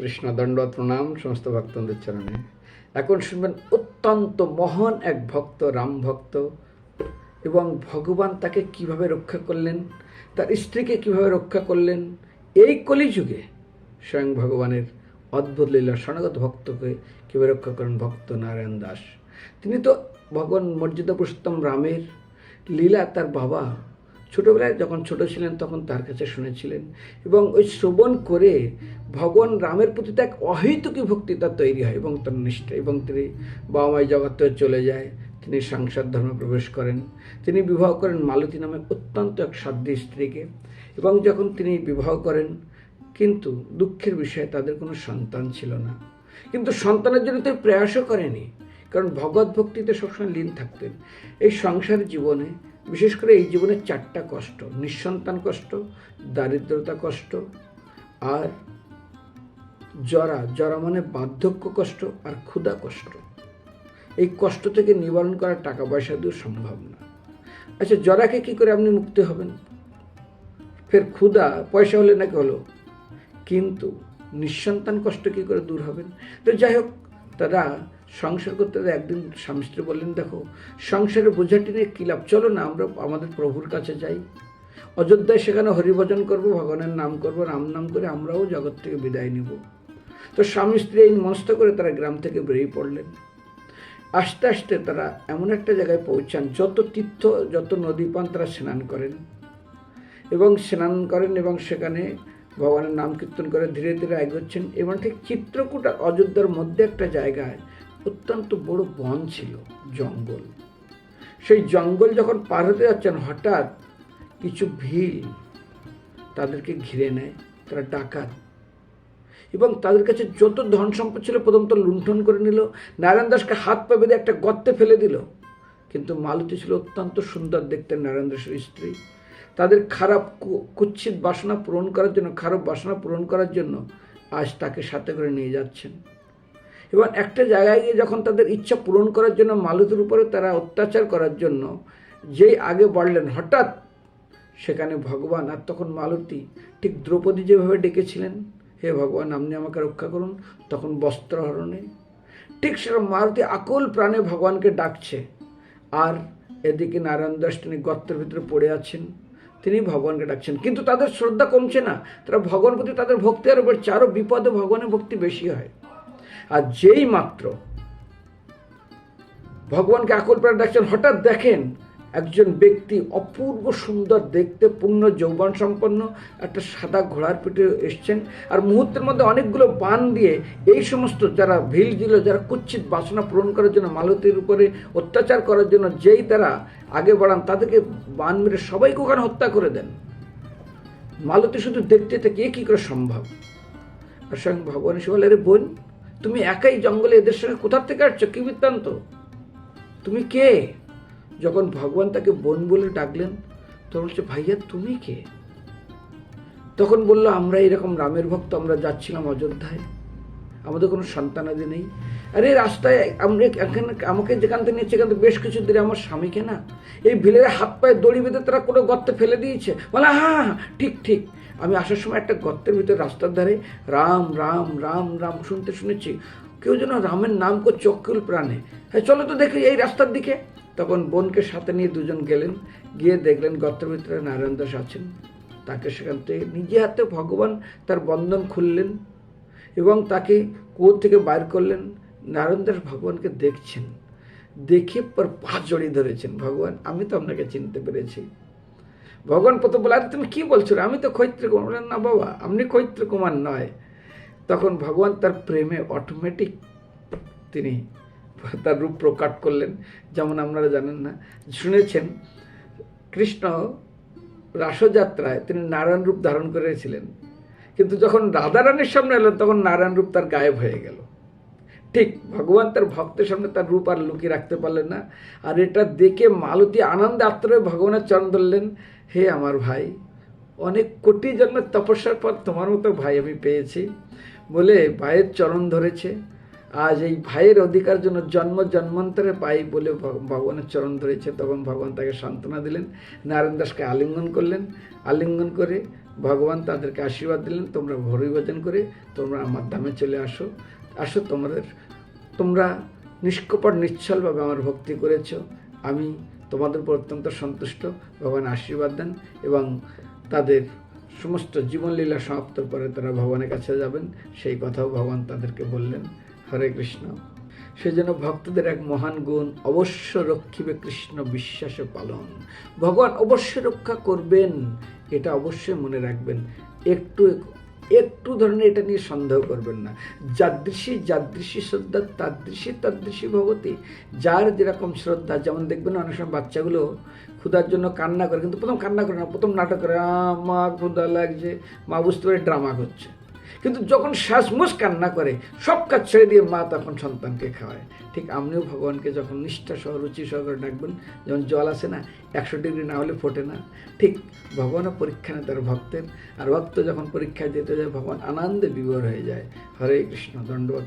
কৃষ্ণ দণ্ডবত প্রণাম সমস্ত ভক্তদের চরণে। এখন শুনবেন অত্যন্ত মহান এক ভক্ত, রাম ভক্ত, এবং ভগবান তাকে কীভাবে রক্ষা করলেন, তার স্ত্রীকে কীভাবে রক্ষা করলেন, এই কলিযুগে স্বয়ং ভগবানের অদ্ভুত লীলা সনাগত ভক্তকে কীভাবে রক্ষা করেন ভক্ত নারায়ণ দাস। তিনি তো ভগবান মর্যাদা পুরুষোত্তম রামের লীলা তার বাবা ছোটবেলায় যখন ছোট ছিলেন তখন তার কাছে শুনেছিলেন এবং ওই শ্রবণ করে ভগবান রামের প্রতি এক অহৈতুকী ভক্তি তার তৈরি হয় এবং তার নিষ্ঠা এবং তিনি বাবা মায় জগতে চলে যায়, তিনি সংসার ধর্মে প্রবেশ করেন, তিনি বিবাহ করেন মালতী নামে অত্যন্ত এক সাধ্য স্ত্রীকে এবং যখন তিনি বিবাহ করেন, কিন্তু দুঃখের বিষয়ে তাদের কোনো সন্তান ছিল না। কিন্তু সন্তানের জন্য তো প্রয়াসও করেনি কারণ ভগৎ ভক্তিতে সবসময় লীন থাকতেন। এই সংসার জীবনে বিশেষ করে এই জীবনে চারটা কষ্ট, নিঃসন্তান কষ্ট, দারিদ্রতা কষ্ট আর জরা জরা মানে বার্ধক্য কষ্ট আর ক্ষুধা কষ্ট। এই কষ্ট থেকে নিবারণ করা টাকা পয়সা দিয়েও সম্ভব না। আচ্ছা জরাকে কি করে আপনি মুক্তি হবেন? ফের ক্ষুধা, পয়সা হলে নাকি হলো? কিন্তু নিঃসন্তান কষ্ট কি করে দূর হবেন? তো যাই হোক, তারা সংসার করতে একদিন স্বামী স্ত্রী বললেন, দেখো সংসারের বোঝাটি নিয়ে কী লাভ? চলো না, আমরা আমাদের প্রভুর কাছে যাই। অযোধ্যায় সেখানে হরিভজন করব, ভগবানের নাম করব, রাম নাম করে আমরাও জগৎ থেকে বিদায় নিব। তো স্বামী স্ত্রী এই মনস্থ করে তারা গ্রাম থেকে বেরিয়ে পড়লেন। আস্তে আস্তে তারা এমন একটা জায়গায় পৌঁছান, যত তীর্থ, যত নদী পান তারা স্নান করেন। এবং স্নান করেন এবং সেখানে ভগবানের নাম কীর্তন করে ধীরে ধীরে এগোচ্ছেন। এবং ঠিক চিত্রকূট অযোধ্যার মধ্যে একটা জায়গায় অত্যন্ত বড় বন ছিল, জঙ্গল। সেই জঙ্গল যখন পার হতে যাচ্ছেন, হঠাৎ কিছু ভিল তাদেরকে ঘিরে নেয়, তারা ডাকাত। এবং তাদের কাছে যত ধন সম্পদ ছিল, প্রথম তো লুণ্ঠন করে নিল। নারায়ণ দাসকে হাত পা বেঁধে একটা গর্তে ফেলে দিল। কিন্তু মালতী ছিল অত্যন্ত সুন্দর দেখতেন নারায়ণ দাসের স্ত্রী। তাদের খারাপ কু- কুৎসিত বাসনা পূরণ করার জন্য, খারাপ বাসনা পূরণ করার জন্য আজ তাকে সাথে করে নিয়ে যাচ্ছেন। এবং একটা জায়গায় গিয়ে যখন তাদের ইচ্ছা পূরণ করার জন্য মালতীর উপরে তারা অত্যাচার করার জন্য যেই আগে বাড়লেন, হঠাৎ সেখানে ভগবান আর তখন মালতী ঠিক দ্রৌপদী যেভাবে ডেকেছিলেন, হে ভগবান, আপনি আমাকে রক্ষা করুন, তখন বস্ত্রহরণে ঠিক সেরকম মারুতি আকুল প্রাণে ভগবানকে ডাকছে। আর এদিকে নারায়ণ দাস তিনি গর্তের ভিতরে পড়ে আছেন, তিনি ভগবানকে ডাকছেন। কিন্তু তাদের শ্রদ্ধা কমছে না। তারা ভগবান প্রতি তাদের ভক্তি আরও আরও বিপদে ভগবানের ভক্তি বেশি হয়। আর যেই মাত্র ভগবানকে আকুল প্রাণ ডাকছেন, হঠাৎ দেখেন একজন ব্যক্তি অপূর্ব সুন্দর, দেখতে পূর্ণ, যৌবন সম্পন্ন, একটা সাদা ঘোড়ার পিঠে এসছেন। আর মুহূর্তের মধ্যে অনেকগুলো বান দিয়ে এই সমস্ত যারা ভিল দিল, যারা কুচ্ছিত বাসনা পূরণ করার জন্য, মালতীর উপরে অত্যাচার করার জন্য যেই তারা আগে বাড়ান, তাদেরকে বান মেরে সবাইকে ওখানে হত্যা করে দেন। মালতী শুধু দেখতে থেকে কী করে সম্ভব? আর স্বয়ং ভগবান এসে বলে আরে বোন তুমি একাই জঙ্গলে এদের সঙ্গে কোথার থেকে আসছো? কি বৃত্তান্ত? তুমি কে? যখন ভগবান তাকে বোন বলে ডাকলেন, তখন বলছে, ভাইয়া, তুমি কে? তখন বলল, আমরা এরকম রামের ভক্ত, আমরা যাচ্ছিলাম অযোধ্যায়। আমাদের কোনো সন্তানাদি নেই। আরে রাস্তায় আমি এখানে, আমাকে যেখান থেকে এখান থেকে বেশ কিছু দূরে আমার স্বামীকে না এই ভিলের হাত পায়ে দড়ি বেঁধে তারা কোনো গর্তে ফেলে দিয়েছে। বলে হ্যাঁ হ্যাঁ ঠিক ঠিক। আমি আসার সময় একটা গর্তের ভিতরে রাস্তার ধারে রাম রাম রাম রাম শুনতে শুনেছি। কেউ যেন রামের নাম করে চক্ষুল প্রাণে। হ্যাঁ চলো তো দেখি এই রাস্তার দিকে। তখন বোনকে সাথে নিয়ে দুজন গেলেন। গিয়ে দেখলেন গর্তের ভিতরে নারায়ণ দাস আছেন। তাকে সেখান থেকে নিজে হাতে ভগবান তার বন্ধন খুললেন এবং তাকে কুয়োর থেকে বাইর করলেন। নারায়ণ দাস ভগবানকে দেখছেন, দেখে পর পা জড়িয়ে ধরেছেন। ভগবান, আমি তো আপনাকে চিনতে পেরেছি। ভগবান প্রথম বলে, আরে তুমি কী বলছো আমি তো কৈত্র কুমার। না বাবা, আপনি কৈত্র কুমার নয়। তখন ভগবান তার প্রেমে অটোমেটিক তিনি তার রূপ প্রকাট করলেন। যেমন আপনারা জানেন না, শুনেছেন, কৃষ্ণ রাসযাত্রায় তিনি নারায়ণ রূপ ধারণ করেছিলেন। কিন্তু যখন রাধারানীর সামনে এলেন, তখন নারায়ণ রূপ তার গায়েব হয়ে গেল। ঠিক ভগবান তার ভক্তের সামনে তার রূপ আর লুকিয়ে রাখতে পারলেন না। আর এটা দেখে মালতী আনন্দে আত্মরে ভগবানের চরণ ধরলেন, হে আমার ভাই, অনেক কোটি জন্মের তপস্যার পর তোমার মতো ভাই আমি পেয়েছি। বলে ভাইয়ের চরণ ধরেছে। আজ এই ভাইয়ের অধিকার জন্য জন্ম জন্মান্তরে পাই বলে ভগ- ভগবানের চরণ ধরেছে। তখন ভগবান তাকে সান্ত্বনা দিলেন। নারায়ণ দাসকে আলিঙ্গন করলেন। আলিঙ্গন করে ভগবান তাদেরকে আশীর্বাদ দিলেন, তোমরা হরিভজন করে তোমরা আমার ধামে চলে আসো। আসো, তোমাদের, তোমরা নিষ্কপট, নিশ্চলভাবে আমার ভক্তি করেছ। আমি তোমাদের উপর অত্যন্ত সন্তুষ্ট। ভগবান আশীর্বাদ দেন এবং তাদের সমস্ত জীবনলীলা সমাপ্তর পরে তারা ভগবানের কাছে যাবেন। সেই কথাও ভগবান তাদেরকে বললেন। হরে কৃষ্ণ। সেজন্য ভক্তদের এক মহান গুণ অবশ্য রক্ষিবে কৃষ্ণ বিশ্বাসে পালন। ভগবান অবশ্যই রক্ষা করবেন এটা অবশ্যই মনে রাখবেন। একটু একটু ধরনের এটা নিয়ে সন্দেহ করবেন না। যাদৃশী যাদৃশী শ্রদ্ধা তাদৃশী তাদৃশী ভগবতী। যার যেরকম শ্রদ্ধা যেমন দেখবেন অনেক সময় বাচ্চাগুলো ক্ষুধার জন্য কান্না করে কিন্তু প্রথম কান্না করে না প্রথম নাটক করে "আ, মা ক্ষুধা লাগছে। মা বুঝতে পারে ড্রামা করছে। কিন্তু যখন শ্বাসমূস কান্না করে, সব কাজ ছেড়ে দিয়ে মা তখন সন্তানকে খাওয়ায়। ঠিক আপনিও ভগবানকে যখন নিষ্ঠা সহ, রুচি সহকারে ডাকবেন যেমন জল আসে না, একশো ডিগ্রি না হলে ফোটে না। ঠিক ভগবানও পরীক্ষা নেয় তার ভক্তের, আর ভক্ত যখন পরীক্ষায় দিতে যায়, ভগবান আনন্দে বিভোর হয়ে যায়। হরে কৃষ্ণ দণ্ডবত